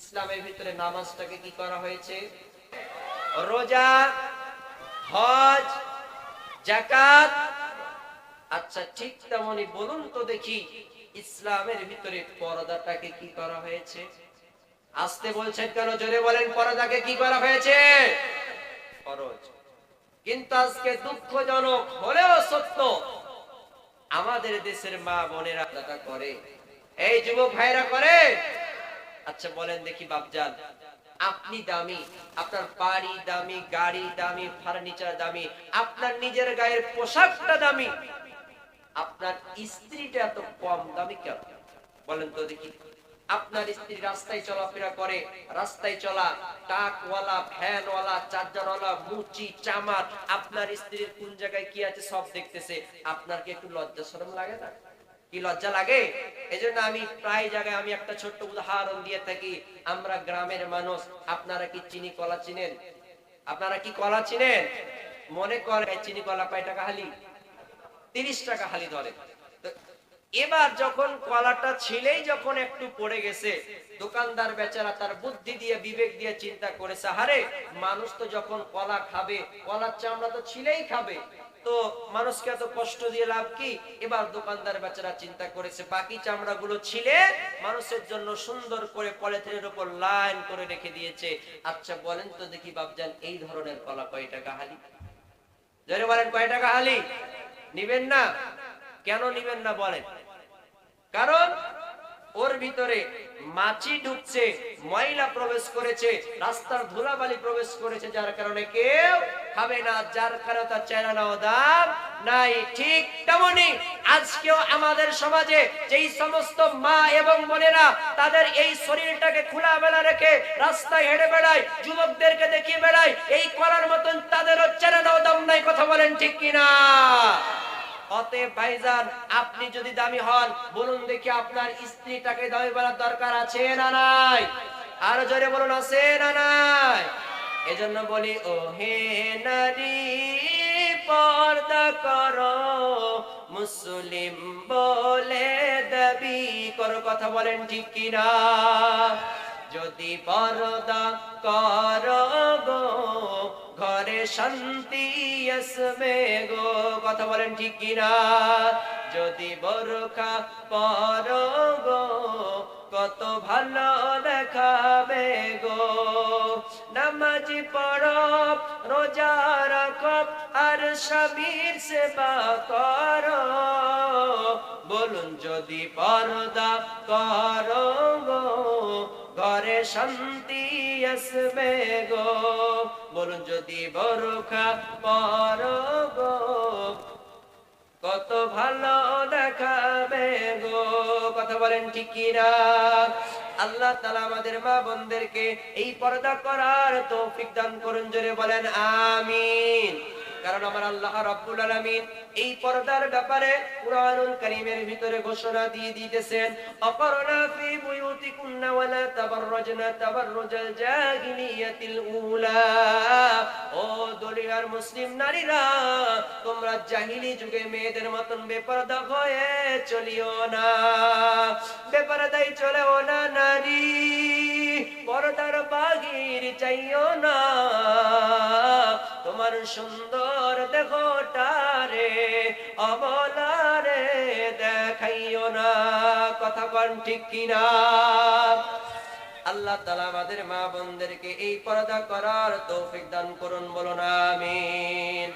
ইসলামের ভিতরে নামাজটাকে কি করা হয়েছে? রোজা, হজ জাকাত আচ্ছা ঠিক তেমনই বলুন তো দেখি, ইসলামের ভিতরে পর্দাটাকে কি করা হয়েছে? আসতে বলছেন কেন? জোরে বলেন, পর্দাকে কি করা হয়েছে? ফরজ। কিন্তু আজকে দুঃখজনক হলেও সত্য, আমাদের দেশের মা বোনেরা করে। এই যুবক ভাইরা করে আচ্ছা বলেন দেখি বাপজান। আপনি দামি, আপনার বাড়ি দামি, গাড়ি দামি, ফার্নিচার দামি, আপনার নিজের গায়ের পোশাকটা দামি। আপনার স্ত্রীটা এত কম দামি কেন? বলেন তো দেখি। আপনার স্ত্রী রাস্তায় চলাফেরা করে, রাস্তায় চলা টাকওয়ালা ফ্যানওয়ালা চার্জারওয়ালা, মুচি, চামার, আপনার স্ত্রীর কোন জায়গায় কি আছে সব দেখতেছে। আপনার কি একটু লজ্জা শরম লাগে না? কি লজ্জা লাগে? এজন্য আমি প্রায় জায়গায় আমি একটা ছোট্ট উদাহরণ দিয়ে থাকি। আমরা গ্রামের মানুষ, আপনারা কি চিনি কলা চিনেন? আপনারা কি কলা চিনেন? মনে করেন চিনি কলা কয় টাকা হালি? তিরিশ টাকা হালি ধরে। এবার যখন কলাটা ছিলেই যখন একটু পড়ে গেছে, দোকানদার বেচারা তার বুদ্ধি দিয়ে, বিবেক দিয়ে চিন্তা করেছে হারে মানুষ তো যখন কলা খাবে, কলার চামড়া তো ছিলেই খাবে। তো মানুষকে এত কষ্ট দিয়ে লাভ কি? এবার দোকানদার বেচারা চিন্তা করেছে, বাকি চামড়া গুলো ছিলে, মানুষের জন্য সুন্দর করে পলিথিনের উপর লাইন করে রেখে দিয়েছে। আচ্ছা বলেন তো দেখি বাবজান এই ধরনের কলা কয় টাকা হালি? জোরে বলেন, কয় টাকা হালি? নিবেন না? কেন নিবেন না বলেন? কারণ ওর ভিতরে মাছি ঢুকছে, ময়লা প্রবেশ করেছে, রাস্তার ধুলাবালি প্রবেশ করেছে, যার কারণে কেউ খাবে না, যার কারণে তার চেনা নাও দাম নাই। ঠিক তেমনি আজকেও আমাদের সমাজে যেই সমস্ত মা এবং বোনেরা তাদের এই শরীরটাকে খোলা বেলা রেখে রাস্তায় হেঁটে বেড়ায়, যুবকদেরকে দেখিয়ে বেড়ায়, এই করার মতন তাদেরও চেনা নাও দাম নাই, কথা বলেন ঠিক কিনা? অতএব ভাইজান, আপনি যদি দামি হন, বলুন দেখি আপনার স্ত্রীটাকে দামি বলার দরকার আছে না নাই? আরও জোরে বলুন, আছে না নাই? এজন্য বলি, ও হে নারী, পর্দা করো। মুসলিম বলে দাবি করো, কথা বলেন ঠিক কিনা? যদি পর্দা করো গো ঘরে শান্তি আসবে গো। কথা বলেন ঠিক কিনা? যদি বরখা পর গো, কত ভালো দেখাবে গো। নামাজি পড়ো, রোজা রাখো, আর স্বামীর সেবা করো। বলুন যদি পর্দা করো শান্তি আসবে গো। বলুন যদি বরখা পর গো কত ভালো দেখাবে গো। কথা বলেন ঠিক আল্লাহ তালা আমাদের মা বোনদেরকে এই পর্দা করার তৌফিক দান করুন, জোরে বলেন আমিন। কারণ আমার আল্লাহ রাব্বুল আলামিন এই পর্দার ব্যাপারে কুরআনুল কারীমের ভিতরে ঘোষণা দিয়ে দিতেছেন অকরনা ফি তাবাররাজনা তাবাররুজাল জাহিলিয়াতিল উলা। ও মুসলিম নারীরা, তোমরা জাহিলি যুগে মেয়েদের মতন বেপরদা হয়ে চলিও না। বেপরদাই চলেও না নারী বাহির চাইও না। তোমার সুন্দর দেহটারে, অবলারে দেখাইও না। কথা কন ঠিক কিনা? আল্লাহ তালা আমাদের মা বোনদেরকে এই পর্দা করার তৌফিক দান করুন বলুন আমিন।